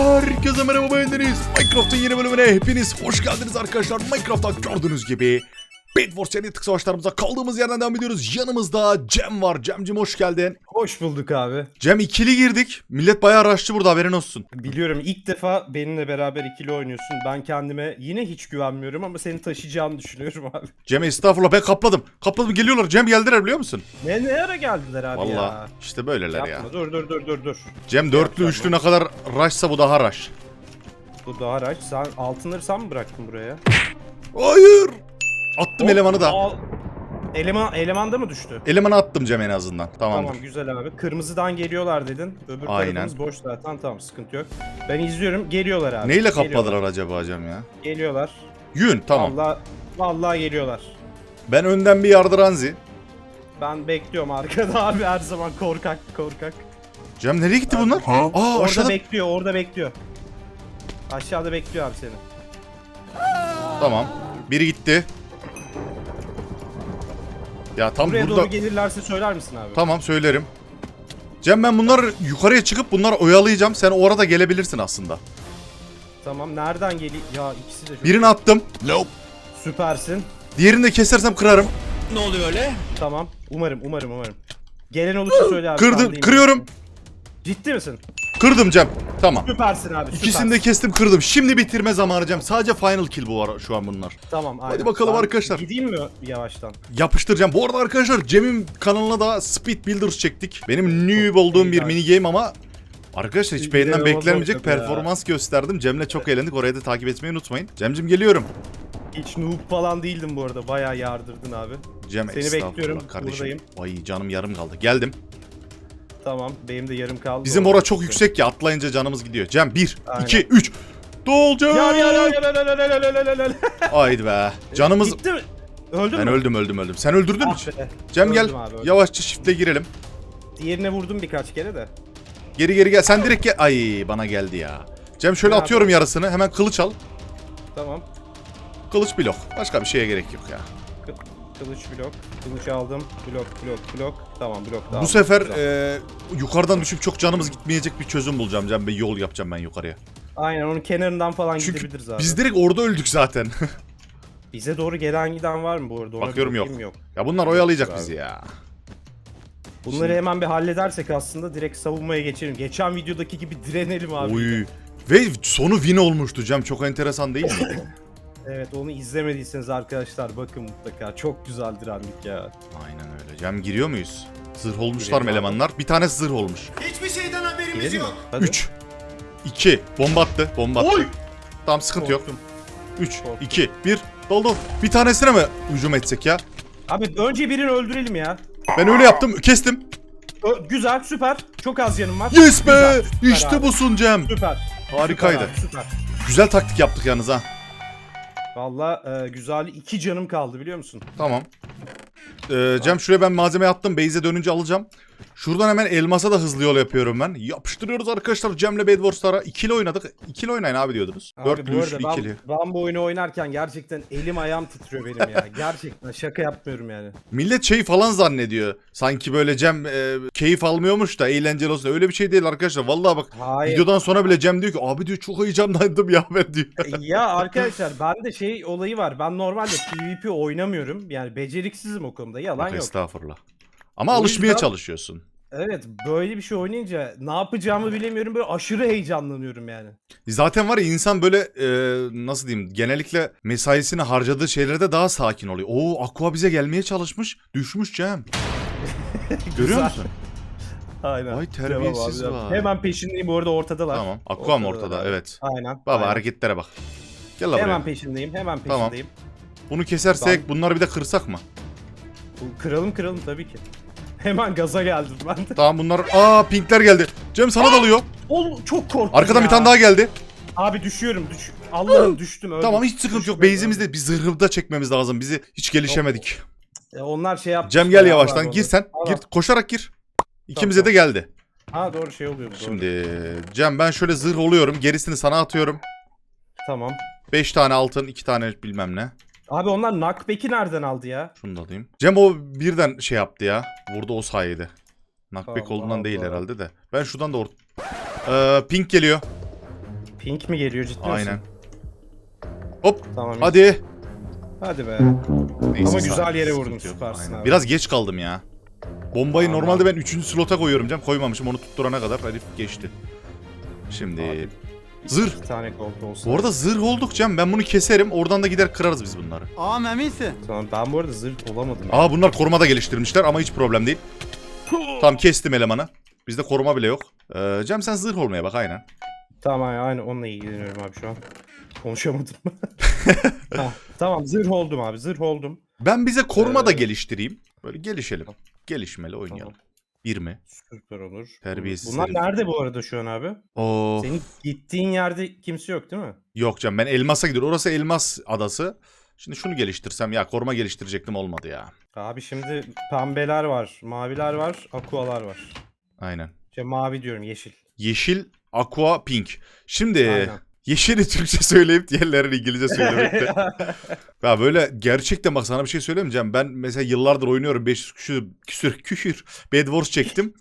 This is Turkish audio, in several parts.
Herkese merhaba beğendiniz. Minecraft'ın yeni bölümüne hepiniz hoş geldiniz arkadaşlar. Minecraft'ta gördüğünüz gibi Bedwars seri tık savaşlarımıza kaldığımız yerden devam ediyoruz. Yanımızda Cem var. Cem'cim hoş geldin. Hoş bulduk abi. Cem ikili girdik. Millet bayağı araştı burada haberin olsun. Biliyorum ilk defa benimle beraber ikili oynuyorsun. Ben kendime yine hiç güvenmiyorum ama seni taşıyacağını düşünüyorum abi. Cem estağfurullah ben kapladım. Kapladım geliyorlar. Cem geldiler biliyor musun? Ne ne ara geldiler abi Valla ya? işte böyleler ya. Yapma dur dur dur dur dur. Cem dörtlü Yapma. üçlü ne kadar rush'sa bu daha rush. Bu daha araç. Sen altınları sen mi bıraktın buraya? Hayır. Attım elemanı da. Al- Eleman elemanda mı düştü? Elemanı attım Cem en azından. Tamamdır. Tamam güzel abi. Kırmızıdan geliyorlar dedin. Öbür Aynen. tarafımız boş zaten. Tamam sıkıntı yok. Ben izliyorum. Geliyorlar abi. Neyle Geliyorlar. kapladılar acaba Cem ya? Geliyorlar. Yün tamam. Vallahi, vallahi geliyorlar. Ben önden bir yardıranzi. Ben bekliyorum arkada abi her zaman korkak korkak. Cem nereye gitti bunlar? Aa Orada aşağıda. bekliyor, orada bekliyor. Aşağıda bekliyor abi seni. Tamam. Biri gitti. Ya tam Buraya burada... doğru gelirlerse söyler misin abi? Tamam söylerim. Cem ben bunları yukarıya çıkıp bunları oyalayacağım. Sen orada gelebilirsin aslında. Tamam. Nereden geliyor? Ya ikisi de çok Birini attım. süpersin. Diğerini de kesersem kırarım. Tamam. Umarım, umarım, umarım. Gelen olursa söyle abi. Kırdım, kırıyorum. Ciddi misin? Kırdım Cem. Tamam. Süpersin abi. Süpersin. İkisini de kestim kırdım. Şimdi bitirme zamanı Cem. Sadece final kill bu var şu an bunlar. Tamam. Aynen. bakalım Ben arkadaşlar. Gideyim mi yavaştan? Yapıştıracağım. Bu arada arkadaşlar Cem'in kanalına da Speed Builders çektik. Benim noob olduğum bir mini game ama Arkadaşlar hiç İnanılmaz beklenmeyecek olacak ya. performans gösterdim. Cem'le çok eğlendik. Orayı da takip etmeyi unutmayın. Cem'cim geliyorum. Hiç noob falan değildim bu arada. Bayağı yardırdın abi. Cem Seni bekliyorum, kardeşim. buradayım. Ay canım yarım kaldı. Geldim. Tamam. Benim de yarım kaldı. Bizim ora çok yüksek ya atlayınca canımız gidiyor. Cem 1, Aynen. 2, 3. Dolacak. Ya ya ya ya la la la la la la la la la. Haydi be. Canımız... Gitti mi? Öldün Ben mü? öldüm öldüm öldüm. Sen öldürdün mü? Ah be. Cem gel. Öldüm abi, öldüm. Yavaşça shift'le girelim. Diğerine vurdum birkaç kere de. Geri geri gel. Sen direkt gel. Ay bana geldi ya. Cem şöyle Ne atıyorum yarısını. Hemen kılıç al. Tamam. Kılıç blok. Başka bir şeye gerek yok ya. Kı- Kılıç blok. Kılıç aldım. Blok blok blok. Tamam blok da Bu aldım. sefer Güzel. e, yukarıdan düşüp çok canımız gitmeyecek bir çözüm bulacağım Cem. Bir yol yapacağım ben yukarıya. Aynen onun kenarından falan Çünkü gidebiliriz abi. biz direkt orada öldük zaten. Bize doğru gelen giden var mı bu arada? Ona Bakıyorum bir yok. bakayım, ya bunlar oyalayacak bizi ya. Bunları hemen bir halledersek aslında direkt savunmaya geçelim. Geçen videodaki gibi direnelim abi. Oy. Ve sonu win olmuştu Cem. Çok enteresan değil mi? Evet onu izlemediyseniz arkadaşlar bakın mutlaka. Çok güzel direndik ya. Aynen öyle. Cem giriyor muyuz? Zırh olmuşlar Girelim mı abi. elemanlar? Bir tanesi zırh olmuş. Hiçbir şeyden haberimiz Girelim mi? yok. Hadi. 3 2 Bomba attı. Bomba attı. Oy! Tamam sıkıntı yok. Korktum. 3 Korktum. 2 1 Doldu. Bir tanesine mi hücum etsek ya? Abi önce birini öldürelim ya. Ben öyle yaptım. Kestim. Ö- güzel süper. Çok az yanım var. Yes be! Güzel, süper İşte abi. busun Cem. Süper. Harikaydı. Süper. abi, süper. Güzel taktik yaptık yalnız ha. Valla e, güzel iki canım kaldı biliyor musun? Tamam. Ee, Cem şuraya ben malzeme attım. Base'e dönünce alacağım. Şuradan hemen elmasa da hızlı yol yapıyorum ben. Yapıştırıyoruz arkadaşlar Cem'le Bedwars'lara. İkili oynadık. İkili oynayın abi diyordunuz. Abi Dörtlü, bu üçlü, arada ben, ikili. ben bu oyunu oynarken gerçekten elim ayağım titriyor benim ya. Gerçekten şaka yapmıyorum yani. Millet şey falan zannediyor. Sanki böyle Cem e, keyif almıyormuş da eğlenceli olsun. Öyle bir şey değil arkadaşlar. Vallahi bak Hayır. videodan sonra bile Cem diyor ki abi diyor çok heyecanlandım ya ben diyor. ya arkadaşlar bende şey olayı var. Ben normalde PvP oynamıyorum. Yani beceriksizim o konuda. Yalan Bak yok. estağfurullah. Ama O alışmaya yüzden- çalışıyorsun. Evet böyle bir şey oynayınca ne yapacağımı bilemiyorum. Böyle aşırı heyecanlanıyorum yani. Zaten var ya insan böyle e, nasıl diyeyim genellikle mesaisini harcadığı şeylerde daha sakin oluyor. Oo Aqua bize gelmeye çalışmış. Düşmüş Cem. Görüyor Güzel. musun? Aynen. Vay terbiyesiz Devam abi. Hemen peşindeyim bu arada ortadalar. Tamam. Aqua mı ortada? Evet. Aynen. Baba aynen. hareketlere bak. Gel lan buraya. Hemen peşindeyim. Hemen Tamam. peşindeyim. Bunu kesersek bunları bir de kırsak mı? Bu- Kıralım kıralım tabii ki. Hemen gaza geldim ben de. Tamam bunlar... Aa pinkler geldi. Cem sana dalıyor. Oğlum çok korktum Arkadan ya. bir tane daha geldi. Abi düşüyorum düş. Allah'ım düştüm öldüm. Tamam hiç sıkıntı yok. Düştüm, Base'imizde bir zırhı da çekmemiz lazım. Bizi hiç gelişemedik. E, onlar şey yaptı. Cem gel ya, yavaştan. Gir sen. Gir. Koşarak gir. İkimize de geldi. Ha doğru şey oluyor bu. doğru. Şimdi Cem ben şöyle zırh oluyorum. Gerisini sana atıyorum. Tamam. 5 tane altın, 2 tane bilmem ne. Abi onlar knockback'i nereden aldı ya? Şunu da alayım. Cem o birden şey yaptı ya. Vurdu o sayede. Knockback Allah olduğundan değil Allah. herhalde de. Ben şuradan da or... Ee, pink geliyor. Pink mi geliyor ciddi misin? Aynen. Hop Tamam. hadi. Hadi be. Neyse, Ama güzel yere sıkıntı vurdun, yok. süpersin Aynen. abi. Biraz geç kaldım ya. Bombayı Tamam. normalde ben 3. slota koyuyorum Cem. Koymamışım onu tutturana kadar herif geçti. Şimdi Abi. Zırh. İki tane gold olsa. Bu arada zırh olduk Cem. Ben bunu keserim. Oradan da gider kırarız biz bunları. Ağam eminsin. Tamam ben bu arada zırh olamadım. ya. Aa bunlar koruma da geliştirmişler ama hiç problem değil. Tam kestim elemanı. Bizde koruma bile yok. Ee, Cem sen zırh olmaya bak aynen. Tamam aynen onunla ilgileniyorum abi şu an. Konuşamadım. Ha, tamam zırh oldum abi zırh oldum. Ben bize koruma da Ee, geliştireyim. Böyle gelişelim. Gelişmeli oynayalım. Bir mi? Süper olur. Terbiyesiz Bunlar herif. nerede bu arada şu an abi? Oo. Senin gittiğin yerde kimse yok değil mi? Yok Cem ben elmasa gidiyorum. Orası elmas adası. Şimdi şunu geliştirsem ya koruma geliştirecektim olmadı ya. Abi şimdi pembeler var, maviler var, akualar var. Aynen. İşte mavi diyorum yeşil. Yeşil, aqua, pink. Şimdi Aynen. Yeşili Türkçe söyleyip diğerlerini İngilizce söylemekte. ya böyle gerçekten bak sana bir şey söylemeyeceğim. Ben mesela yıllardır oynuyorum. 500 küsür, küsür, küsür Bed Wars çektim.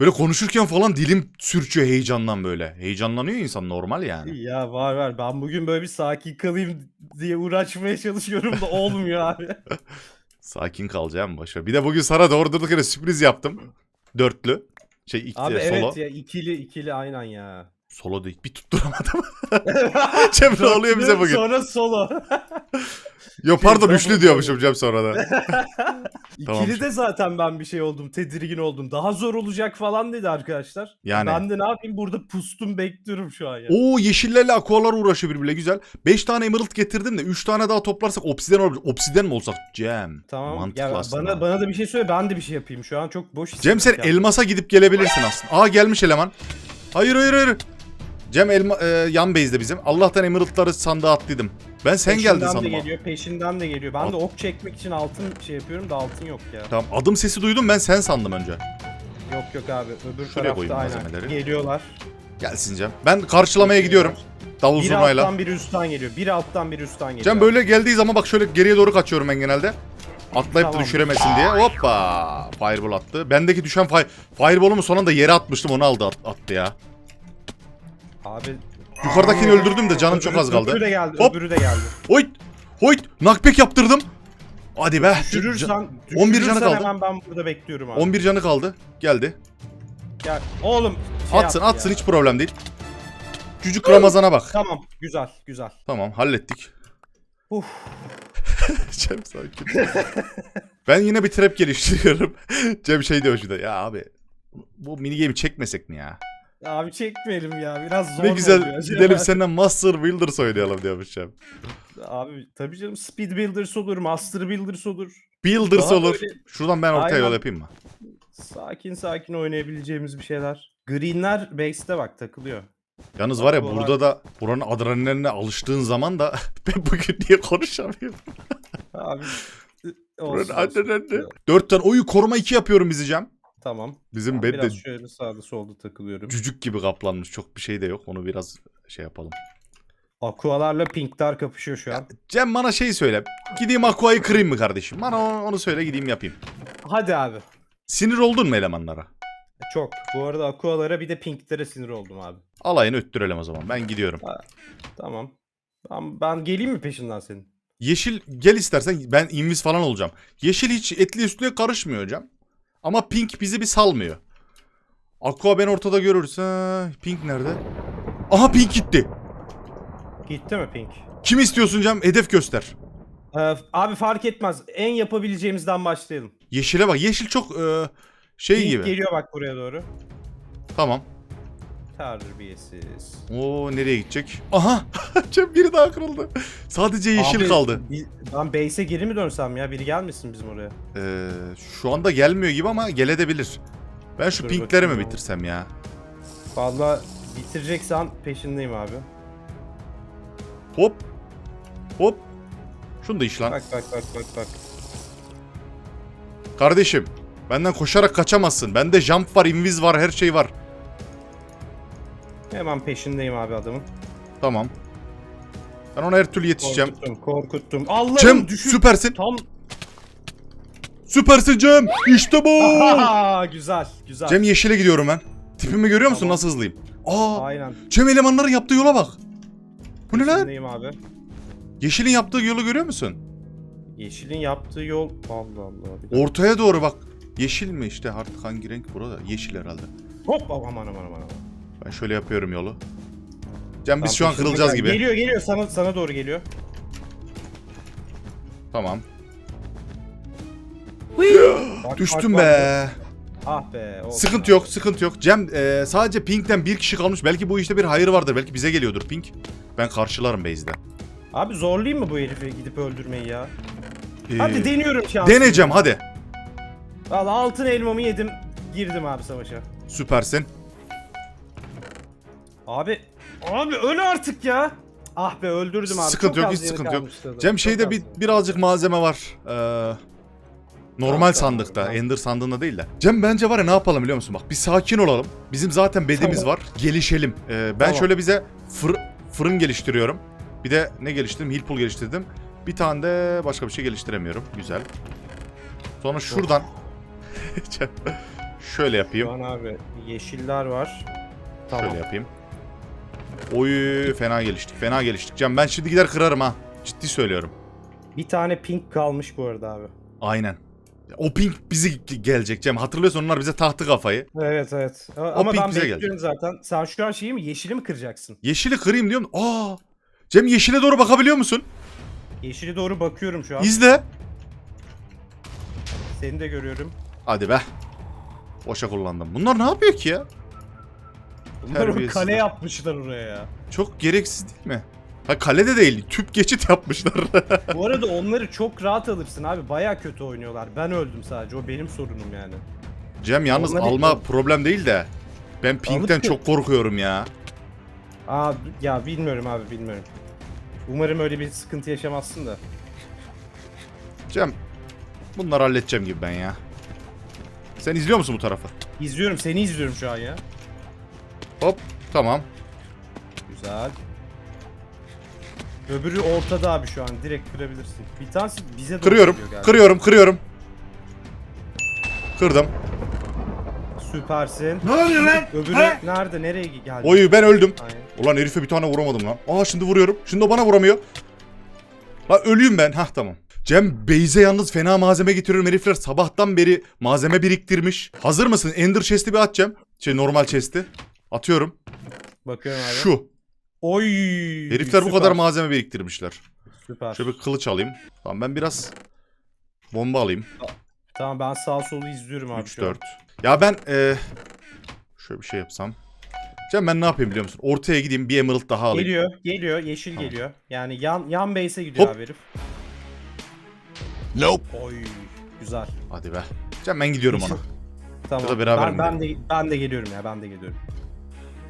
Böyle konuşurken falan dilim sürçüyor heyecandan böyle. Heyecanlanıyor insan normal yani. ya var var. Ben bugün böyle bir sakin kalayım diye uğraşmaya çalışıyorum da olmuyor abi. Sakin kalacağım başa. Bir de bugün sana doğru durduk yere sürpriz yaptım. Dörtlü. Şey ilk Abi solo. evet ya ikili ikili aynen ya. Solo değil. Bir tutturamadım. Cem ne oluyor bize bugün? Sonra solo. Yo pardon üçlü diyormuşum Cem sonradan. İkili de zaten ben bir şey oldum, tedirgin oldum. Daha zor olacak falan dedi arkadaşlar. Yani. Ben de ne yapayım burada pustum bekliyorum şu an ya. Oo yeşillerle aqualar uğraşıyor birbiriyle güzel. 5 tane emerald getirdim de 3 tane daha toplarsak obsiden olabilir. Obsiden mi olsak Cem? Tamam. Mantıklı Ya aslında. bana bana da bir şey söyle. Ben de bir şey yapayım. Şu an çok boş Cem sen hissediyorum elmasa gidip gelebilirsin aslında. Aa gelmiş eleman. Hayır hayır hayır. Cem elma, e, yan base'de bizim. Allah'tan emeraldları sandığa attıydım. Ben sen Peşinden geldin de sandım. ha. geliyor, peşinden de geliyor. Ben At- de ok çekmek için altın şey yapıyorum da altın yok ya. Tamam adım sesi duydum ben sen sandım önce. Yok yok abi. Öbür Şuraya koyayım tarafta aynen. malzemeleri. Geliyorlar. Gelsin Cem. Ben karşılamaya gidiyorum. Davul Bir zurnayla. alttan bir üstten geliyor. Bir alttan bir üstten geliyor. Cem böyle geldiği zaman bak şöyle geriye doğru kaçıyorum ben genelde. Atlayıp da Tamam. düşüremesin diye. Hoppa! Fireball attı. Bendeki düşen fi Fireball'umu son anda yere atmıştım onu aldı at- attı ya. Abi Yukarıdakini öldürdüm de canım çok az kaldı. Öbürü de geldi. Hop. Öbürü de geldi. Hoyt! Hoyt! Knockback yaptırdım. Hadi be. Düşürürsen, 11 canı kaldı. hemen ben burada bekliyorum abi. 11 canı kaldı. Geldi. Gel. Oğlum. şey Atsın yaptı atsın ya. hiç problem değil. Cücük Ramazan'a bak. Tamam. Güzel. Güzel. Tamam hallettik. Uf. Cem sakin. ben yine bir trap geliştiriyorum. Cem şey diyor şurada. Ya abi bu mini game çekmesek mi ya? Abi çekmeyelim ya. Biraz zor Ne güzel gidelim senden Master Builders oynayalım diyormuş Cem. Abi tabii canım Speed Builders olur, Master Builders olur. Builders Daha olur. böyle- Şuradan ben ortaya Aynen. yol yapayım mı? Sakin sakin oynayabileceğimiz bir şeyler. Greenler base'te bak takılıyor. Yalnız var ya Bak, burada da buranın adrenaline alıştığın zaman da ben bugün niye konuşamıyorum? Abi Buranın olsun, olsun. adrenaline. Dört tane oyu koruma iki yapıyorum Cem. Tamam. Bizim Ben bed de biraz şöyle sağda solda takılıyorum. cücük gibi kaplanmış. Çok bir şey de yok. Onu biraz şey yapalım. Aqualarla Pink'ler kapışıyor şu an. Cem bana şey söyle. Gideyim Aqua'yı kırayım mı kardeşim? Bana onu, onu söyle gideyim yapayım. Hadi abi. Sinir oldun mu elemanlara? Çok. Bu arada Aqualara bir de Pink'lere sinir oldum abi. Alayını öttürelim o zaman. Ben gidiyorum. Tamam. Ben, ben geleyim mi peşinden senin? Yeşil gel istersen ben invis falan olacağım. Yeşil hiç etli üstlüğe karışmıyor hocam. Ama pink bizi bir salmıyor. Aqua ben ortada görürse pink nerede? Aha pink gitti. Gitti mi Pink? Kim istiyorsun Cem? Hedef göster. Ee, abi fark etmez. En yapabileceğimizden başlayalım. Yeşile bak. Yeşil çok e, şey Pink gibi. geliyor bak buraya doğru. Tamam. Terbiyesiz. Oo nereye gidecek? Aha! Cem biri daha kırıldı. Sadece yeşil Abi, kaldı. bi- Ben base'e geri mi dönsem ya? Biri gelmesin bizim oraya. Ee, şu anda gelmiyor gibi ama gelebilir. Ben şu Dur pinkleri mi ya. bitirsem ya? Valla bitireceksen peşindeyim abi. Hop. Hop. Şunu da iş lan. Bak bak bak bak bak. Kardeşim. Benden koşarak kaçamazsın. Bende jump var, invis var, her şey var. Hemen peşindeyim abi adamın. Tamam. Ben ona her türlü yetişeceğim. Korkuttum, korkuttum. Allah'ım Cem düşün. süpersin. Tam. Süpersin Cem. İşte bu. Aha, güzel, güzel. Cem yeşile gidiyorum ben. Tipimi görüyor musun Tamam. nasıl hızlıyım? Aa Aynen. Cem elemanların yaptığı yola bak. Bu ne lan? Peşindeyim abi. Yeşilin yaptığı yolu görüyor musun? Yeşil'in yaptığı yol... Allah Allah. Bir dakika. Ortaya doğru bak. Yeşil mi işte artık hangi renk burada? Yeşil herhalde. Hop aman aman aman aman. Ben şöyle yapıyorum yolu. Cem biz şu an kırılacağız gibi. Geliyor geliyor sana sana doğru geliyor. Tamam. Bak, Düştüm bak. be. Ah be. olsun Sıkıntı abi. yok, sıkıntı yok. Cem e, sadece Pink'ten bir kişi kalmış. Belki bu işte bir hayır vardır. Belki bize geliyordur Pink. Ben karşılarım base'de. Abi zorlayayım mı bu herifi gidip öldürmeyi ya? Ee, Hadi deniyorum şansımı. deneyeceğim hadi. Valla altın elmamı yedim. Girdim abi savaşa. Süpersin. Abi. Abi öl artık ya. Ah be öldürdüm abi. Sıkıntı Çok yok, az hiç yeri sıkıntı yok. kalmıştı. Cem Çok şeyde bir yeri. birazcık malzeme var. Ee, normal Tamam, sandıkta, tamam. Ender sandığında değil de. Cem bence var ya ne yapalım biliyor musun? Bak bir sakin olalım. Bizim zaten bedimiz var. Gelişelim. Ee, ben Tamam. şöyle bize fır- fırın geliştiriyorum. Bir de ne geliştirdim? Healpool geliştirdim. Bir tane de başka bir şey geliştiremiyorum. Güzel. Sonra şuradan Cem, şöyle yapayım. Şu an abi yeşiller var. Tamam. Şöyle yapayım. Oy fena geliştik. Fena geliştik. Cem ben şimdi gider kırarım ha. Ciddi söylüyorum. Bir tane pink kalmış bu arada abi. Aynen. O pink bizi gelecek Cem. Hatırlıyorsun onlar bize tahtı kafayı. Evet evet. Ama pink ben bize bekliyorum zaten. Sen şu an şeyi mi yeşili mi kıracaksın? Yeşili kırayım diyorum. Aa! Cem yeşile doğru bakabiliyor musun? Yeşile doğru bakıyorum şu an. İzle. Seni de görüyorum. Hadi be. Boşa kullandım. Bunlar ne yapıyor ki ya? Bunlar Terbiyesizler. kale yapmışlar oraya ya. Çok gereksiz değil mi? Ha kalede değil. Tüp geçit yapmışlar. Bu arada onları çok rahat alırsın abi. Baya kötü oynuyorlar. Ben öldüm sadece. O benim sorunum yani. Cem yalnız Onlar- alma problem değil de. Ben pinkten çok korkuyorum ya. Aa ya bilmiyorum abi bilmiyorum. Umarım öyle bir sıkıntı yaşamazsın da. Cem bunları halledeceğim gibi ben ya. Sen izliyor musun bu tarafı? İzliyorum seni izliyorum şu an ya. Hop tamam. Güzel. Öbürü ortada abi şu an. Direkt kırabilirsin. Bir tanesi bize doğru Kırıyorum. geliyor galiba. Kırıyorum, kırıyorum. Kırdım. Süpersin. Ne oluyor lan? Öbürü Ha? nerede? Nereye geldi? Oyu ben öldüm. Aynen. Ulan herife bir tane vuramadım lan. Aa şimdi vuruyorum. Şimdi o bana vuramıyor. La ölüyüm ben. Hah tamam. Cem Beyze yalnız fena malzeme getiriyorum. Herifler sabahtan beri malzeme biriktirmiş. Hazır mısın? Ender chest'i bir at Cem. Şey normal chest'i. Atıyorum. Bakıyorum abi. Şu. Oy. Herifler bu süper, kadar malzeme biriktirmişler. Süper. Şöyle bir kılıç alayım. Tamam ben biraz bomba alayım. Tamam ben sağ solu izliyorum abi 3 şu an. 4. Ya ben eee şöyle bir şey yapsam. Cem ben ne yapayım biliyor musun? Ortaya gideyim bir emerald daha alayım. Geliyor, geliyor, yeşil Tamam. geliyor. Yani yan yan base'e gidiyor Hop. abi herif. Nope. Oy, güzel. Hadi be. Cem ben gidiyorum ona. Tamam. Ya da beraber ben, ben de ben de geliyorum ya, ben de geliyorum.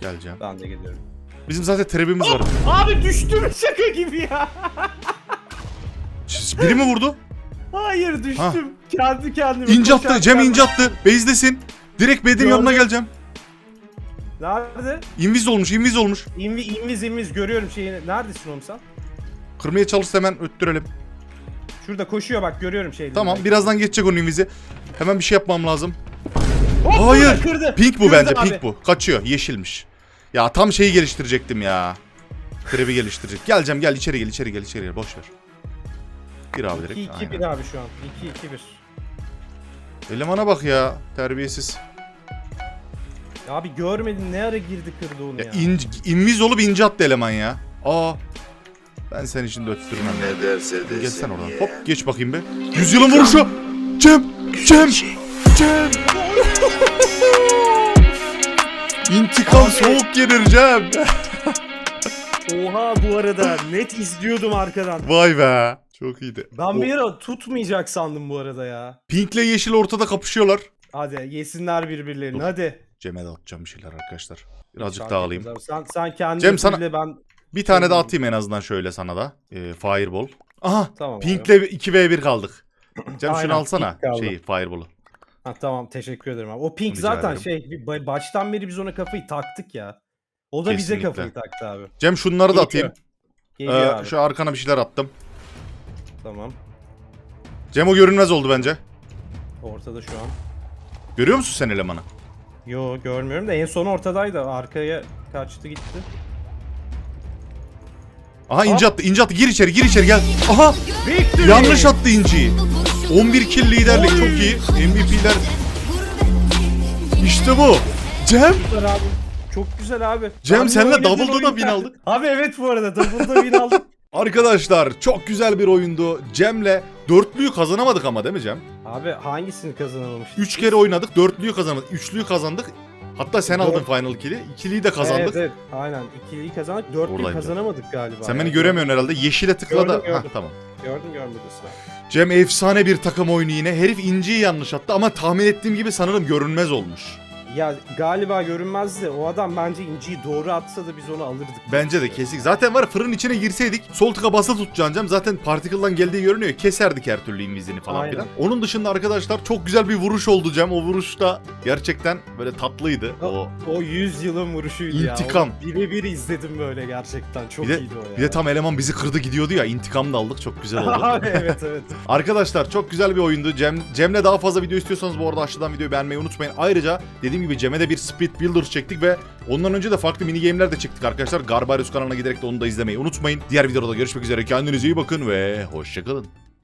Geleceğim. Ben de geliyorum. Bizim zaten trebimiz var. Abi düştüm şaka gibi ya. Biri mi vurdu? Hayır düştüm. Ha. Kendi kendime. İnce attı. Cem ince attı. Base'desin. Direkt B'nin yanına geleceğim. Nerede? Invis olmuş, invis olmuş. İnvi, inviz inviz görüyorum şeyini. Neredesin oğlum sen? Kırmaya çalışsa hemen öttürelim. Şurada koşuyor bak görüyorum şeyleri. Tamam, birazdan geçecek onun invizi. Hemen bir şey yapmam lazım. Hop, Hayır. Kırdı, kırdı. Pink bu Kırdı bence, abi. pink bu. Kaçıyor, yeşilmiş. Ya tam şeyi geliştirecektim ya. Trebi geliştirecek. Gel Cem gel içeri gel, içeri gel, içeri gel. Boş ver. Bir abi direkt. 2 2 aynen. 1 abi şu an. 2 2 1. Elemana bak ya, terbiyesiz. Abi görmedin ne ara girdi kırdı onu ya. Ya in, inviz olup ince attı eleman ya. Aa. Ben seni şimdi öttürmem. Ne derse desin. Geçsen oradan. Hop geç bakayım be. Yüzyılın vuruşu. Cem. Cem. Cem. İntikam soğuk gelir Cem. Oha bu arada net izliyordum arkadan. Vay be. Çok iyiydi. Ben bir ara tutmayacak sandım bu arada ya. Pink'le yeşil ortada kapışıyorlar. Hadi yesinler birbirlerini hadi. Cem'e de atacağım bir şeyler arkadaşlar. Birazcık daha alayım. Sen, sen kendi Cem, sana- ben... Bir tane de atayım en azından şöyle sana da. Ee, fireball. Aha. Tamam Pink'le abi. 2v1 kaldık. Cem Aynen, şunu alsana. Pink kaldı. Şeyi fireball'u. Ha, tamam teşekkür ederim abi. O Pink Rica zaten ederim. şey bir baştan beri biz ona kafayı taktık ya. O da bize Kesinlikle. kafayı taktı abi. Cem şunları da atayım. Geliyor Ee, abi. şu arkana bir şeyler attım. Tamam. Cem o görünmez oldu bence. Ortada şu an. Görüyor musun sen elemanı? Yo görmüyorum da en son ortadaydı. Arkaya kaçtı gitti. Aha ince attı ince attı gir içeri gir içeri gel. Aha Victory! yanlış attı inciyi. 11 kill liderlik çok iyi. MVP'ler işte bu. Cem abi. Çok güzel abi. Cem, senle oynadığın Double'da da oyun- win aldık. Abi evet bu arada Double'da win aldık. Arkadaşlar çok güzel bir oyundu. Cem'le dörtlüyü kazanamadık ama değil mi Cem? Abi hangisini kazanamamıştık? 3 kere oynadık, dörtlüyü kazanamadık, üçlüyü kazandık. Hatta sen aldın final kill'i. İkiliyi de kazandık. Evet, evet aynen. İkiliyi kazandık. Dörtlüyü Oradaydı. kazanamadık galiba. Sen beni göremiyorsun herhalde. Yeşile tıkla da. Gördüm, Hah, gördüm. tamam. Gördüm abi. Cem efsane bir takım oyunu yine. Herif inciyi yanlış attı ama tahmin ettiğim gibi sanırım görünmez olmuş. Ya galiba görünmezdi. O adam bence inciyi doğru atsa da biz onu alırdık. Bence de kesik. Zaten var ya fırının içine girseydik sol tıka basılı tutacaksın Cem. Zaten particle'dan geldiği görünüyor. Keserdik her türlü invizini falan Aynen. filan. Onun dışında arkadaşlar çok güzel bir vuruş oldu Cem. O vuruş da gerçekten böyle tatlıydı. O O 100 yılın vuruşuydu ya. İntikam. O Birebir izledim böyle gerçekten. Çok Bir de- iyiydi o ya. bir de tam eleman bizi kırdı gidiyordu ya. İntikam da aldık. Çok güzel oldu. Evet evet. Arkadaşlar çok güzel bir oyundu. Cem Cem'le daha fazla video istiyorsanız bu arada aşağıdan videoyu beğenmeyi unutmayın. Ayrıca dediğim gibi Cem'e de bir Speed Builder çektik ve ondan önce de farklı mini game'ler de çektik arkadaşlar. Garbarius kanalına giderek de onu da izlemeyi unutmayın. Diğer videoda görüşmek üzere. Kendinize iyi bakın ve hoşçakalın.